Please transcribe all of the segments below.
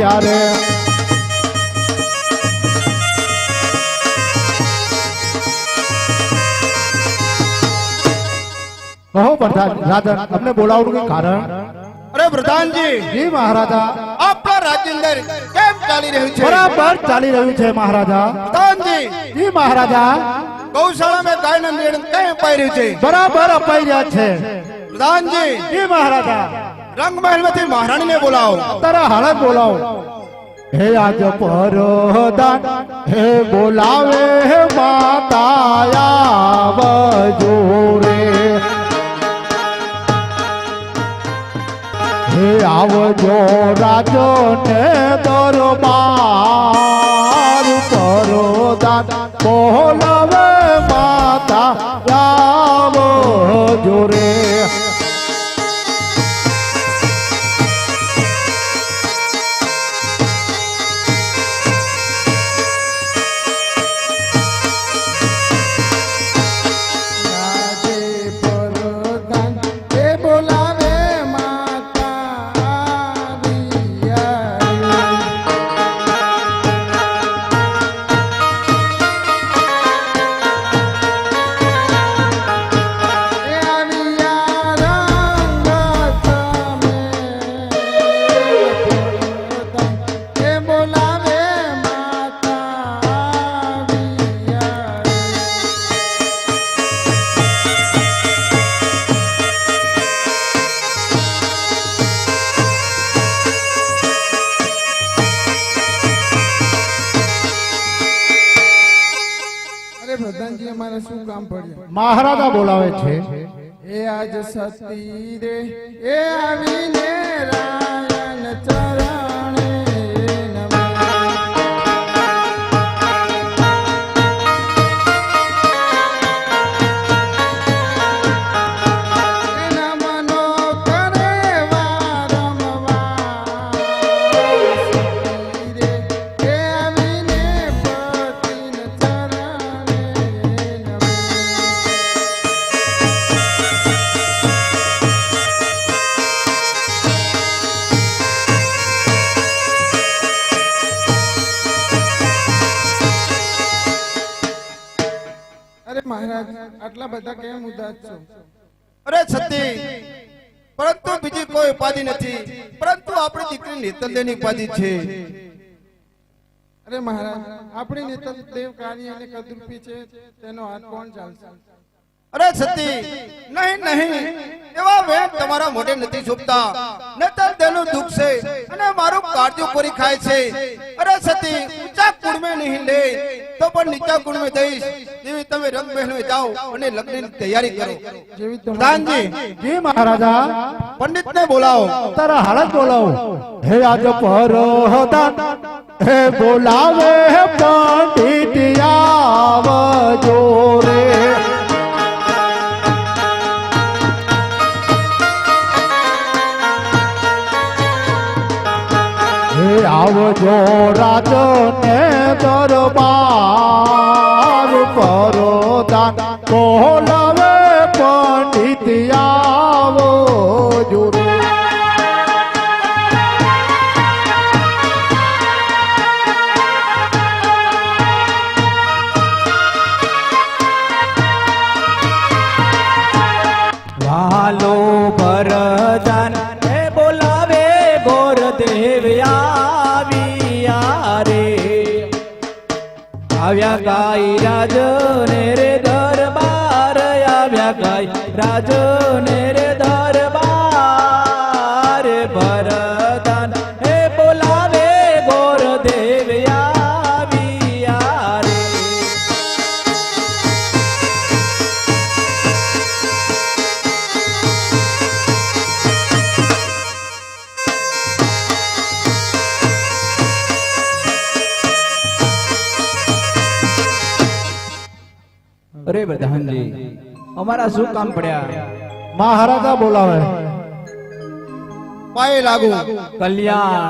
યારે. કહો પ્રધાન રાજા તમને બોલાવવાનું કઈ કારણ? અરે પ્રધાનજી. જી મહારાજા. આપણા રાજ્ય કેમ ચાલી રહ્યું છે? બરાબર ચાલી રહ્યું છે મહારાજા. પ્રધાનજી. જી મહારાજા. ગૌશાળામાં ગાયના મેળ કેમ અપાઈ રહ્યું છે? બરાબર અપાઈ રહ્યા છે. પ્રધાનજી. જી મહારાજા. રંગમહેલમાંથી મહારાણીને બોલાવો તારા હાલત બોલાવો હે આજ પરદાન હે બોલાવે હે માતા આવજો રે હે આવજો રાજો ને દરબાર પ્રધાનજી અમારે શું કામ પડ્યું? મહારાજા બોલાવે છે. એ આજ સતી રે એ આવીને રાયન મહારાજ આટલા બધા કેમ ઉદાસ છો? અરે સતી પરંતુ બીજી કોઈ ઉપાધિ નથી. પરંતુ આપણી દીકરી નેતલદેની ઉપાધિ છે. અરે મહારાજ આપણી નેતા દેવ કાર્ય અને કદરૂપી છે તેનો હાથ કોણ ચાલશે? અરે સતી નહીં નહીં. એવા વેમ તમારા મોઢે નથી છૂપતા. નતર તેનું દુઃખ છે અને મારું કાળજું પૂરી ખાય છે. અરે સતી ઊંચા કુળમે નહીં લે. તો પણ નીચા કુળમે દઈશ જેવી તમે રંગ બહેનો જાઓ અને લગ્નની તૈયારી કરો. જેવી પ્રધાનજી જી મહારાજા પંડિતને બોલાવો. તારા હાલત બોલાવો. હે આજ પરદાન હે બોલાવે હે પંડિત. આવજો રાજો ને દરબાર પરદાન બોલાવે પંડિત આવજો રે વાલો ગાય રાજને રે દરબાર આવ્યા ગાય રાજને રે દરબાર અરે પ્રધાનજી અમારા શું કામ પડ્યા? મહારાજા બોલાવે. પાય લાગુ. કલ્યાણ.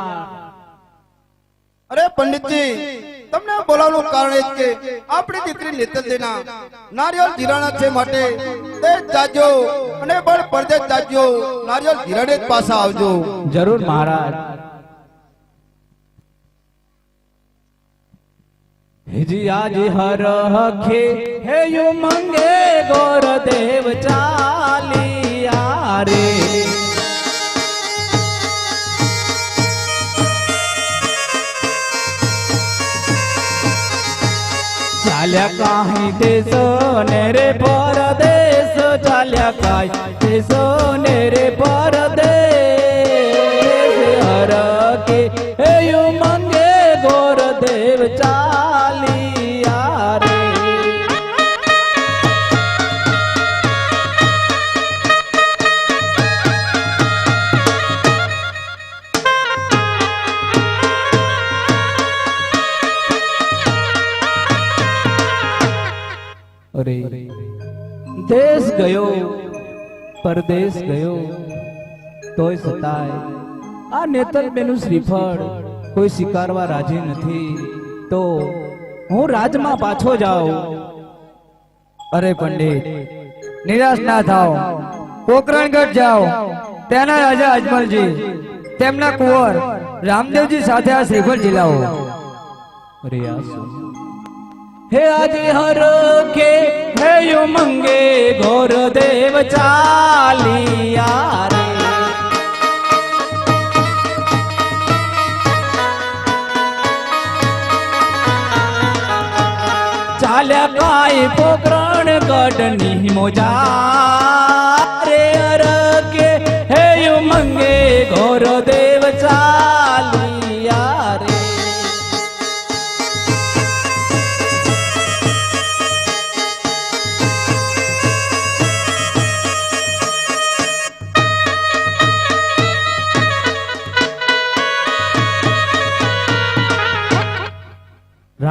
અરે પંડિતજી તમને બોલાવવાનું કારણ એ કે આપણી દીકરી નેતલદેના નારિયેળ જીરાના છે માટે તે જાજો અને બળ પરદેશ જાજો. નારિયેળ જીરાડે જ પાછા આવજો. જરૂર મહારાજ. હેજી આજ હર હખે હે યુ મંગે ગોર દેવ ચાલિયા રે. ચાલ્યા કાહી દેશો ને રે પરદેશ, ચાલ્યા કાય દેશો ને રે પરદેશ. દેશ ગયો, પરદેશ ગયો, તોય સતાય. આ નેતર બેનું શ્રીફળ કોઈ સ્વીકારવા રાજી નથી. તો હું રાજમાં પાછો જાઉં. અરે પંડિત, નિરાશ ના થાઓ. પોકરણગઢ જાઓ. તેના રાજા અજમલજી, તેમના કુંવર રામદેવજી સાથે આ શ્રીફળ જિલ્લાઓ અરે? હે આજે હર કે હે મંગે ઘોર દેવ ચાલિયા રે. ચાલ્યા કાય પોકરણ ગઢની મોજા રે અર કે હે મંગે ઘોર દેવ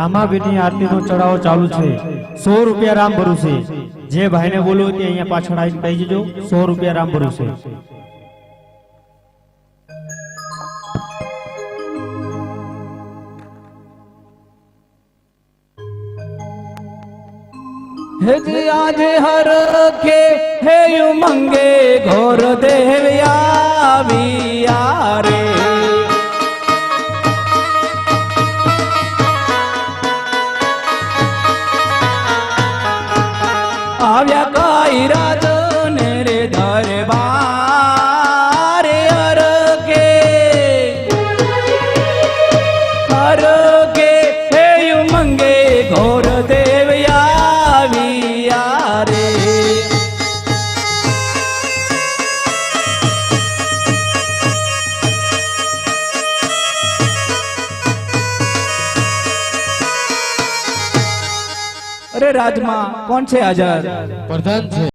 રામાબેનની આરતીનો ચડાવો ચાલુ છે. સો રૂપિયા રામ ભરું છે જે ભાઈને બોલો તે અહીંયા પાછળ આવીને કહી દેજો, સો રૂપિયા રામ ભરું છે હે આજે હર કે, હે યુ મંગે, ઘોર દેવ અરે રાજમાં કોણ છે હાજર પ્રધાન છે.